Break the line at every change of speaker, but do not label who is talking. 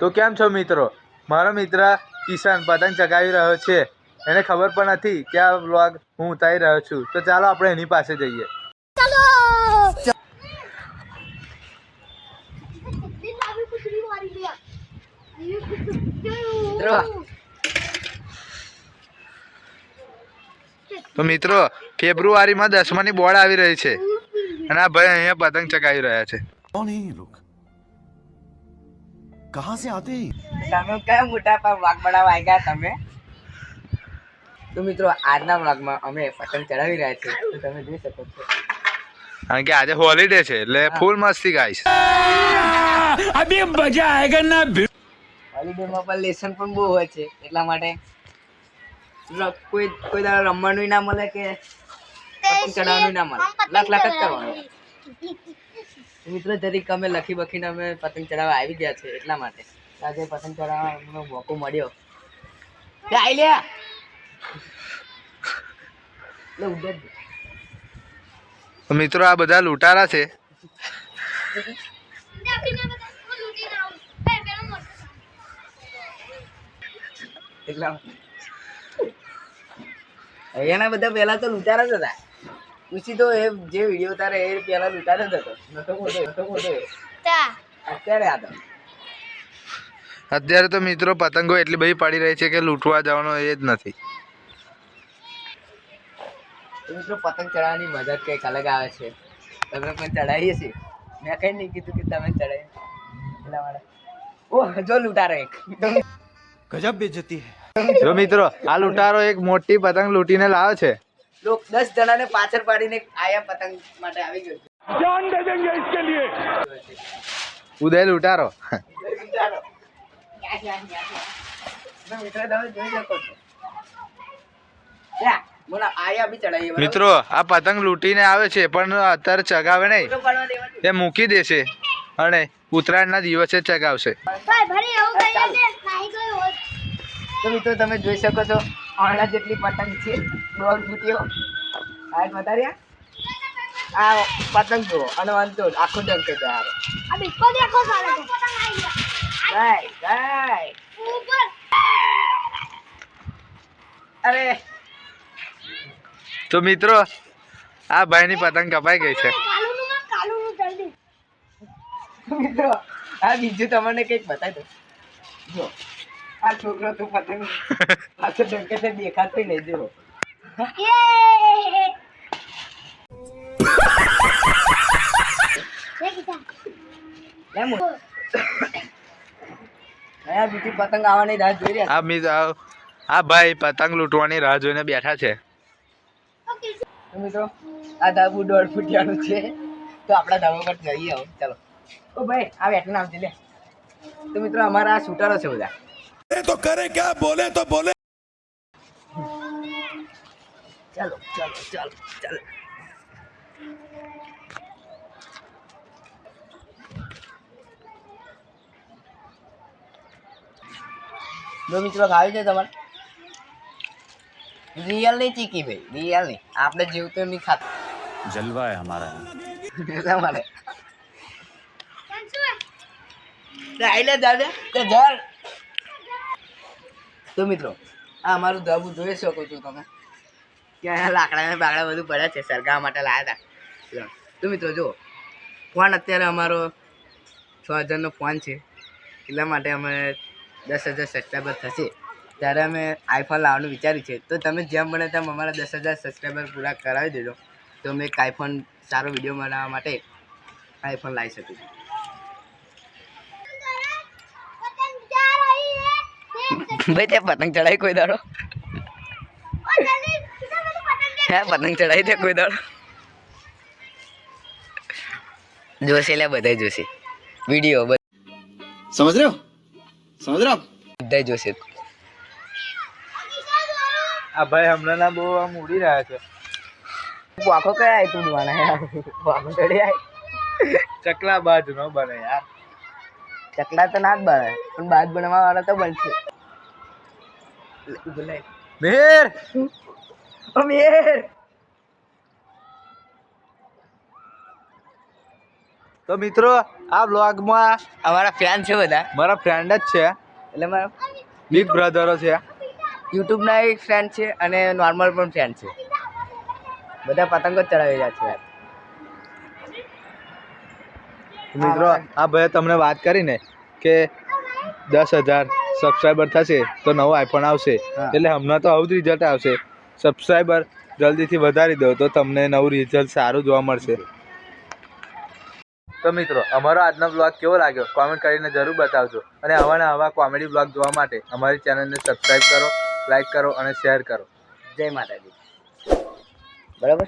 તો કેમ છો મિત્રો? મારો મિત્ર ઈશાન પતંગ ચગાવી રહ્યો છે. એને ખબર પણ નથી કે આ બ્લોગ હું ઉતારી રહ્યો છું. તો ચાલો આપણે એની પાસે જઈએ. તો મિત્રો ફેબ્રુઆરીમાં દસમાની બોર્ડ આવી રહી છે. અને આ ભાઈ અહીંયા પતંગ ચગાવી રહ્યા છે.
કોણ એ कहाँ से आते हैं
તમે કયા મોટા પર વાઘ બનાવવા આવ્યા તમે તો મિત્રો આજના વ્લોગમાં અમે પતંગ ચડાવી રહ્યા છીએ તો તમે જોઈ શકો છો
કારણ કે આજે હોલિડે છે એટલે ફૂલ મસ્તી ગાઈશ
હોલિડેમાં પણ લેસન પણ બહુ હોય છે એટલા માટે ર- કોઈ કોઈ દાડો રમવાનું ના મળે કે પતંગ ચડાવવાનું ના મળે લખ લખ જ કરવાનું તો મિત્રો જરીક અમે લખી બખીને અમે પતંગ ચડાવવા આવી ગયા છે એટલા માટે. આજે પતંગ ચડાવવાનો મોકો મળ્યો. આવી લે
મિત્રો આ બધા લૂંટારા છે.
અહીંયાના બધા પહેલા તો લૂંટારા જ હતા. ઉસી તો એ જે વિડિયો તારે એ પેલા લૂંટાને જ હતો. અત્યારે આ તો.
અત્યારે તો મિત્રો પતંગો એટલી બધી પડી રહી છે કે લૂંટવા જવાનો એ જ નથી.
મિત્રો પતંગ ચડાવવાની મજા જ કંઈક અલગ આવે છે. તમે પણ ચડાવીએ છીએ. મેં કઈ નહીં કીધું કે તમે ચડાવી એટલા માટે. ઓહ જો લૂંટારો એક.
ગજબ બેજતી હે.
જો મિત્રો આ લૂંટારો એક મોટી પતંગ લૂંટીને લાવે છે.
લોક દસ જણાને પાછળ પાડીને આયા પતંગ માટે આવી ગયો છે
ઉદય લૂંટારો
મિત્રો
આ પતંગ લૂંટીને આવે છે પણ અત્યારે ચગાવે નહીં. એ મૂકી દેશે અને ઉત્તરાયણના દિવસે ચગાવશે.
તો મિત્રો તમે જોઈ શકો છો આણા જેટલી પતંગ છે દોઢ ફૂટીઓ આ એક વધાર્યા આ પતંગ જુઓ અને વાંધો આખો ડંક છે હારો ગાય ગાય અરે.
તો મિત્રો આ ભાઈની પતંગ કપાઈ ગઈ છે.
મિત્રો આ બીજું તમને કંઈક બતાવી દો જો આ છોકરો તું પતંગ આખો ડંકે છે દેખાતો લેજો બીજી પતંગ આવવાની રાહ જોઈ રહ્યા
આ મિ આ આ ભાઈ પતંગ લૂંટવાની રાહ જોઈને બેઠા છે.
મિત્રો આ ધાબુ દોઢ ફૂટિયાનું છે. તો આપણા ધાબા પર જઈએ આવો ચાલો. ઓ ભાઈ આ બેઠું આવજે લે. તો મિત્રો અમારા આ શૂટરો છે બધા.
तो करे क्या बोले तो बोले
ચાલો ચાલો ચાલો ચાલો જો મિત્રો ખાવી છે તમારે રિયલ નહીં ચીકી ભાઈ રિયલ નહીં આપણે જીવતો નહીં ખાતું
जलवा है हमारा
એટલા માટે આઈલે દાદા તે જળ તો મિત્રો, આ અમારું ધાબુ જોઈ શકો છો તમે. ત્યાં લાકડાને લાકડા બાકડા બધું પડ્યા છે, સરગાવા માટે લાયા હતા. તો મિત્રો જો ફોન અત્યારે અમારો છ હજારનો ફોન છે. એટલા માટે અમે દસ હજાર સબસ્ક્રાઈબર થશે. ત્યારે અમે આઈફોન લાવવાનું વિચાર્યું છે. તો તમે જેમ બને તેમ અમારા દસ હજાર સબસ્ક્રાઈબર પૂરા કરાવી દેજો. તો અમે એક આઈફોન સારો વીડિયો બનાવવા માટે આઈફોન લાવી શકીશું. ભાઈ ત્યાં પતંગ ચડાવી કોઈ દાડો? હે પતંગ ચડાવી ત્યાં કોઈ દાડો? જોશે લે બધા જોશે. વીડિયો
સમજ રહ્યો? સમજ રહ્યો?
બધા જોશે.
આ ભાઈ હમણાં ના બહુ આમ ઉડી રહ્યા છે.
વાખો કયા તું બને યાર? વાખો ચડી આય.
ચકલા બાજ ન બને યાર.
ચકલા તો ના જ બને પણ બાદ બનવા વાળા તો બનશે.
મેર
ઓ મેર
તો મિત્રો આ બ્લોગમાં
અમારા ફેન છે બધા.
મારા ફ્રેન્ડ જ છે.
એટલે મારા
બિગ બ્રધરો છે.
યુટ્યુબના એક ફ્રેન્ડ છે અને નોર્મલ પણ ફ્રેન્ડ છે. બધા પતંગો ચડાવી રહ્યા છે
મિત્રો આ ભાઈ તમને વાત કરી ને કે દસ હજાર સબસ્ક્રાઈબર થશે તો નવો આઈફોન આવશે. એટલે હમણાં તો આવું જ રિઝલ્ટ આવશે. સબસ્ક્રાઈબર જલ્દીથી વધારી દો તો તમને નવું રિઝલ્ટ સારું જોવા મળશે. તો મિત્રો અમારો આજનો બ્લોગ કેવો લાગ્યો? કોમેન્ટ કરીને જરૂર બતાવજો. અને આવા આવા કોમેડી બ્લોગ જોવા માટે અમારી ચેનલને સબસ્ક્રાઈબ કરો લાઈક કરો અને શેર કરો.
જય માતાજી. બરાબર?